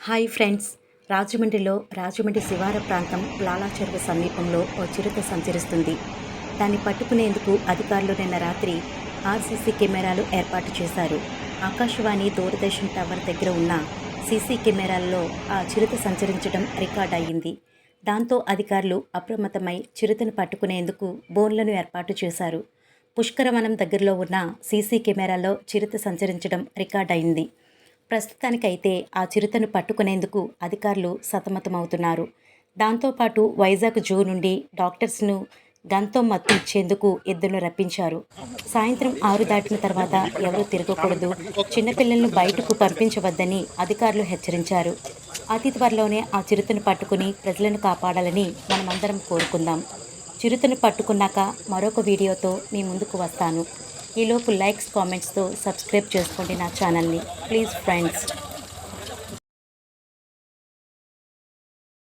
Hi friends. రాజమండ్రిలో రాజమండ్రి శివార ప్రాంతం లాలా చెరువు సమీపంలో ఓ చిరుత సంచరిస్తుంది. దాన్ని పట్టుకునేందుకు అధికారులు నిన్న రాత్రి ఆర్సీసీ కెమెరాలు ఏర్పాటు చేశారు. ఆకాశవాణి దూరదర్శన్ టవర్ దగ్గర ఉన్న సీసీ కెమెరాల్లో ఆ చిరుత సంచరించడం రికార్డ్ అయ్యింది. దాంతో అధికారులు అప్రమత్తమై చిరుతను పట్టుకునేందుకు బోన్లను ఏర్పాటు చేశారు. పుష్కరవనం దగ్గరలో ఉన్న సీసీ కెమెరాలో చిరుత సంచరించడం రికార్డ్ అయింది ప్రస్తుతానికైతే ఆ చిరుతను పట్టుకునేందుకు అధికారులు సతమతమవుతున్నారు. దాంతోపాటు వైజాగ్ జూ నుండి డాక్టర్స్ను గంతో మత్తు ఇచ్చేందుకు ఎద్దులను రప్పించారు. సాయంత్రం ఆరు దాటిన తర్వాత ఎవరూ తిరగకూడదు. చిన్నపిల్లలను బయటకు పంపించవద్దని అధికారులు హెచ్చరించారు. అతి త్వరలోనే ఆ చిరుతను పట్టుకుని ప్రజలను కాపాడాలని మనమందరం కోరుకుందాం. చిరుతను పట్టుకున్నాక మరొక వీడియోతో మీ ముందుకు వస్తాను. ఈలోపు లైక్స్ కామెంట్స్తో సబ్స్క్రైబ్ చేసుకోండి నా ఛానల్ని ప్లీజ్ ఫ్రెండ్స్